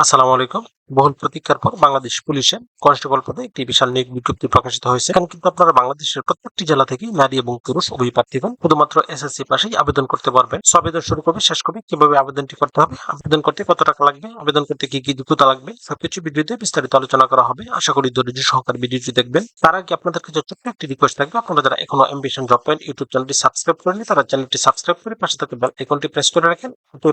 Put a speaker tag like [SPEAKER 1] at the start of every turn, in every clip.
[SPEAKER 1] আসসালামু আলাইকুম। বহুল প্রতীক্ষার পর বাংলাদেশ পুলিশে কনস্টেবল পদে একটি বিশাল নিয়োগ বিজ্ঞপ্তি প্রকাশিত হয়েছে। এখানে কিন্তু আপনারা বাংলাদেশের প্রত্যেকটি জেলা থেকে নারী এবং পুরুষ উভয় প্রার্থীগণ শুধুমাত্র এসএসসি পাশেই আবেদন করতে পারবেন। আবেদন শুরু করবে, শেষ করবে, কীভাবে আবেদনটি করতে হবে, আবেদন করতে কত টাকা লাগবে, আবেদন করতে কি কি যোগ্যতা লাগবে, সবকিছু ভিডিওতে বিস্তারিত আলোচনা করা হবে। আশা করি ধৈর্য সহকারে ভিডিওটি দেখবেন। তার আগে আপনাদের কাছে ছোট্ট একটি রিকোয়েস্ট থাকবে, আপনারা যারা এখনও অ্যাম্বিশন জব পয়েন্ট ইউটিউব চ্যানেলটি সাবস্ক্রাইব করেনি তারা চ্যানেলটি সাবস্ক্রাইব করে পাশে থাকা বেল আইকনটি প্রেস করে রাখেন।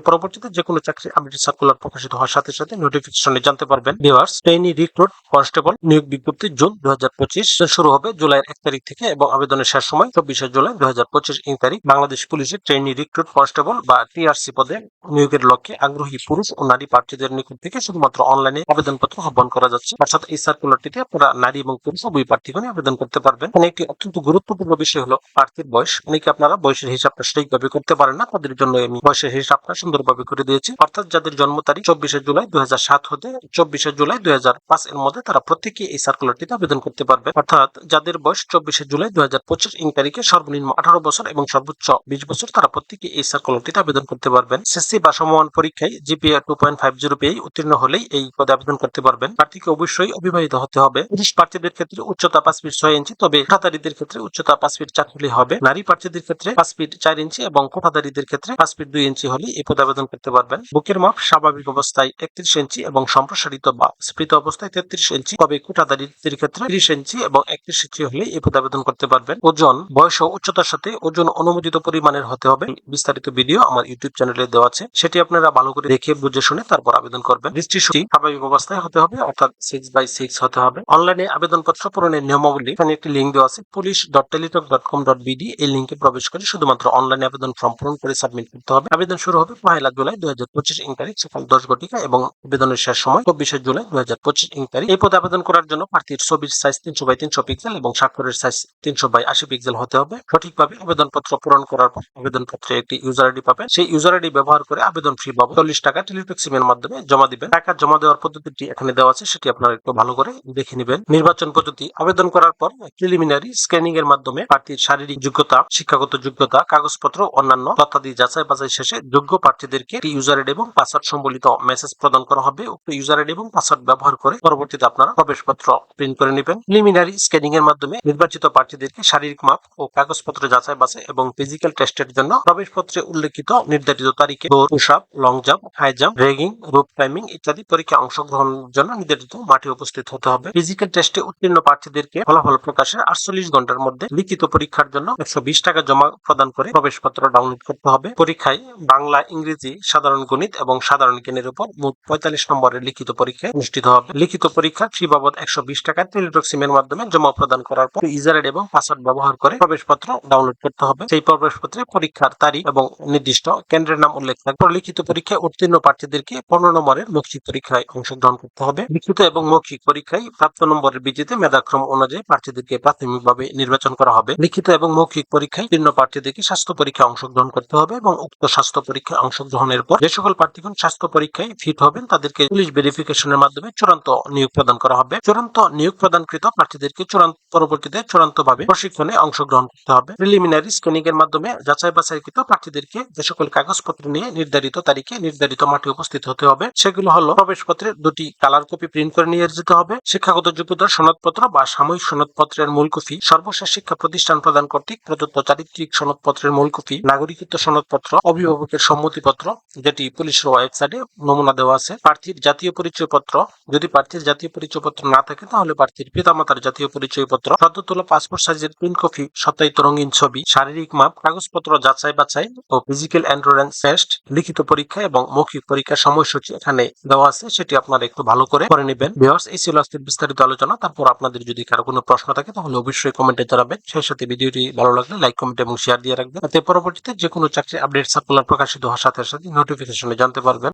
[SPEAKER 1] পরবর্তীতে যে কোনো চাকরি আপডেট সার্কুলার প্রকাশিত হওয়ার সাথে সাথে নোটিফিকেশনে জানতে পারবেন। ভিউয়ার্স ট্রেনি রিক্রুট কনস্টেবল নিয়োগ বিজ্ঞপ্তি জুন দুই হাজার পঁচিশ। শুরু হবে জুলাইয়ের এক তারিখ থেকে এবং আবেদনের শেষ সময় চব্বিশে জুলাই দু হাজার পঁচিশ ইং তারিখ। বাংলাদেশ পুলিশের ট্রেনি রিক্রুট কনস্টেবল বা টিআরসি পদে নিয়োগের লক্ষ্যে আগ্রহী পুরুষ ও নারী প্রার্থীদের নিকট থেকে শুধুমাত্র অনলাইনে আবেদনপত্র আহ্বান করা যাচ্ছে। অর্থাৎ এই সার্কুলারটিতে আপনারা নারী এবং পুরুষ, উভয় প্রার্থীগণই আবেদন করতে পারবেন। এখানে একটি অত্যন্ত গুরুত্বপূর্ণ বিষয় হলো, প্রার্থীর বয়স। অনেকে আপনারা বয়সের হিসাবটা সঠিকভাবে করতে পারেন না। তাদের জন্য আমি বয়সের হিসাবটা সুন্দরভাবে করে দিয়েছি। অর্থাৎ যাদের জন্ম তারিখ চব্বিশে জুলাই দুই হাজার সাত হতে চব্বিশে জুলাই দুই হাজার পাঁচ এর মধ্যে তারা প্রত্যেকে এই সার্কুলারটিতে আবেদন করতে পারবে অর্থাৎ যাদের বয়স চব্বিশে জুলাই দুই হাজার পঁচিশ ইং তারিখে সর্বনিম্ন আঠারো বছর এবং সর্বোচ্চ বিশ বছর তারা প্রত্যেকে এই সার্কুলারটিতে আবেদন করতে পারবেন। এসএসসি বা সমমান পরীক্ষায় GPA two point five zero পেয়ে উত্তীর্ণ হলেই এই পদে আবেদন করতে পারবেন। প্রার্থীকে অবশ্যই অবিবাহিত হতে হবে। পুরুষ প্রার্থীদের ক্ষেত্রে উচ্চতা পাঁচ ফিট ছয় ইঞ্চি তবে কোঠাধারীদের ক্ষেত্রে উচ্চতা পাঁচ ফিট চার হলে হবে। নারী প্রার্থীদের ক্ষেত্রে পাঁচ ফিট চার ইঞ্চি এবং কোঠাধারীদের ক্ষেত্রে পাঁচ ফিট দুই ইঞ্চি হলে এই পদে আবেদন করতে পারবেন। বুকের মাপ স্বাভাবিক অবস্থায় একত্রিশ ইঞ্চি এবং সম্প্রসারিত বা স্ফীত অবস্থায় তেত্রিশ ইঞ্চি তবে কোঠাধারীদের ক্ষেত্রে ত্রিশ ইঞ্চি এবং একত্রিশ ইঞ্চি হলে এই পদে আবেদন করতে পারবেন। ওজন, বয়স ও উচ্চতার সাথে ওজন অনুমোদিত পরিমাণের হতে হবে। বিস্তারিত ভিডিও আমার ইউটিউব চ্যানেলে দেওয়া আছে। সেটি আপনারা ভালো করে দেখে বুঝে শুনে তারপর আবেদন করবেন। দৃষ্টিশক্তি স্বাভাবিক অবস্থায় হতে হবে, অর্থাৎ সিক্স বাই সিক্স হতে হবে। অনলাইনে আবেদনপত্র পূরণের নিয়মাবলী, এখানে একটি লিঙ্ক দেওয়া আছে police dot Teletalk dot com dot BD এই লিঙ্কে প্রবেশ করে শুধুমাত্র অনলাইনে আবেদন ফর্ম পূরণ করে সাবমিট করতে হবে। আবেদন শুরু হবে পহেলা জুলাই দুই হাজার পঁচিশ ইং তারিখ, সকাল দশ ঘটিকা এবং আবেদনের শেষ সময় চব্বিশে জুলাই দুই হাজার পঁচিশ ইং তারিখ। এই পদে আবেদন করার জন্য প্রার্থীর ছবির সাইজ তিনশো বাই তিনশো পিক্সেল এবং স্বাক্ষরের সাইজ তিনশো বাই আশি পিক্সেল হতে হবে। সঠিকভাবে আবেদনপত্র পূরণ করার পর আবেদনপত্রে একটি ইউজার আইডি পাবেন। সেই ইউজার আইডি ব্যবহার করে আবেদন ফি পাবেন চল্লিশ টাকা টেলিটক সিমের মাধ্যমে জমা দিবেন। টাকা জমা দেওয়ার পদ্ধতিটি এখানে দেওয়া আছে, সেটি আপনারা একটু ভালো করে দেখে নেবেন। নির্বাচন পদ্ধতি, আবেদন করার পর প্রিলিমিনারি স্ক্যানিং এর মাধ্যমে প্রার্থীর শারীরিক যোগ্যতা, শিক্ষাগত যোগ্যতা, কাগজপত্র, অন্যান্য তথ্যাদি যাচাই বাছাই শেষে যোগ্য প্রার্থীদেরকে ইউজার আইডি এবং পাসওয়ার্ড সম্বলিত মেসেজ প্রদান করা হবে। উক্ত ইউজার আইডি এবং পাসওয়ার্ড ব্যবহার করে পরবর্তীতে আপনারা প্রবেশপত্র প্রিন্ট করে নেবেন। প্রিলিমিনারি স্ক্যানিং এর মাধ্যমে নির্বাচিত প্রার্থীদেরকে শারীরিক মাপ ও কাগজপত্র যাচাই বাছাই এবং ফিজিক্যাল টেস্টের জন্য প্রবেশপত্রে উল্লেখিত নির্ধারিত তারিখে দৌড়, push up, long jump, high jump, ragging rope climbing ইত্যাদি পরীক্ষা অংশগ্রহণের জন্য নির্ধারিত মাঠে উপস্থিত হতে হবে। ফিজিক্যাল টেস্টে উত্তীর্ণ প্রার্থীদেরকে ফলাফল প্রকাশের আটচল্লিশ ঘণ্টার মধ্যে লিখিত পরীক্ষার জন্য একশো বিশ টাকা জমা প্রদান করে প্রবেশপত্র ডাউনলোড করতে হবে। পরীক্ষায় বাংলা, ইংরেজি, সাধারণ গণিত এবং সাধারণ জ্ঞানের উপর মোট পঁয়তাল্লিশ নম্বরের লিখিত পরীক্ষা অনুষ্ঠিত হবে। লিখিত পরীক্ষা ফি বাবদ একশো বিশ টাকা টেলিটক সিমের মাধ্যমে জমা প্রদান করার পর ইউজার আইডি এবং পাসওয়ার্ড ব্যবহার করে প্রবেশপত্র ডাউনলোড করতে হবে। সেই প্রবেশপত্রে পরীক্ষার তারিখ এবং নির্দিষ্ট কেন্দ্রের নাম উল্লেখ থাকবে লিখিত পরীক্ষায় উত্তীর্ণ প্রার্থীদেরকে পনেরো নম্বরের মৌখিক পরীক্ষায় অংশগ্রহণ করতে হবে। লিখিত এবং মৌখিক পরীক্ষায় প্রাপ্ত নম্বরের ভিত্তিতে মেধাক্রম অনুযায়ী প্রার্থীদেরকে প্রাথমিকভাবে নির্বাচন করা হবে। লিখিত এবং মৌখিক পরীক্ষায় উত্তীর্ণ প্রার্থীদেরকে স্বাস্থ্য পরীক্ষায় অংশগ্রহণ করতে হবে এবং উক্ত স্বাস্থ্য পরীক্ষায় অংশগ্রহণের পর যে সকল প্রার্থীগণ স্বাস্থ্য পরীক্ষায় ফিট হবেন, তাদেরকে পুলিশ ভেরিফিকেশনের মাধ্যমে চূড়ান্ত নিয়োগ প্রদান করা হবে। চূড়ান্ত নিয়োগ প্রদানকৃত প্রার্থীদেরকে চূড়ান্ত পরবর্তীতে চূড়ান্ত ভাবে প্রশিক্ষণে অংশগ্রহণ করতে হবে। প্রিলিমিনারি স্ক্রিনিং এর মাধ্যমে যাচাই বাছাইকৃত প্রার্থীদেরকে যে সকল কাগজপত্র নিয়ে নির্ধারিত তারিখে নির্ধারিত মাঠে উপস্থিত হতে হবে। সেগুলো হলো প্রবেশপত্রের দুটি কালার কপি প্রিন্ট করে নিয়ে যেতে হবে। শিক্ষাগত যোগ্যতার সনদপত্র বা সাময়িক সনদপত্রের মূল কপি, সর্বশেষ শিক্ষা প্রতিষ্ঠান প্রদান কর্তৃক প্রদত্ত চারিত্রিক সনদপত্রের মূল কপি, নাগরিকত্ব সনদপত্র, অভিভাবকের সম্মতিপত্র, যেটি পুলিশের ওয়েবসাইটে নমুনা দেওয়া আছে, প্রার্থীর জাতীয় পরিচয়পত্র। যদি প্রার্থীর জাতীয় পরিচয়পত্র না থাকে, তাহলে প্রার্থীর পিতামাতার জাতীয় পরিচয়পত্র সদ্য তোলা পাসপোর্ট সাইজের প্রিন্ট কপি সত্যায়িত রঙিন ছবি, শারীরিক মাপ, কাগজপত্র যাচাই বাছাই ও ফিজিক্যাল এন্ট্রান্স টেস্ট লিখিত পরীক্ষা এবং মৌখিক পরীক্ষার সময়সূচি এখানে দেওয়া আছে, সেটি আপনারা একটু ভালো করে করে নেবেন। ভিউয়ার্স এই ছিল আজকের বিস্তারিত আলোচনা। তারপর আপনাদের যদি কারও কোনো প্রশ্ন থাকে, তাহলে অবশ্যই কমেন্টে জানাবেন। সেই সাথে ভিডিওটি ভালো লাগলে লাইক, কমেন্ট এবং শেয়ার দিয়ে রাখবেন। তাতে পরবর্তীতে যে কোনো চাকরি আপডেট সার্কুলার প্রকাশিত হওয়ার সাথে সাথে নোটিফিকেশনে জানতে পারবেন।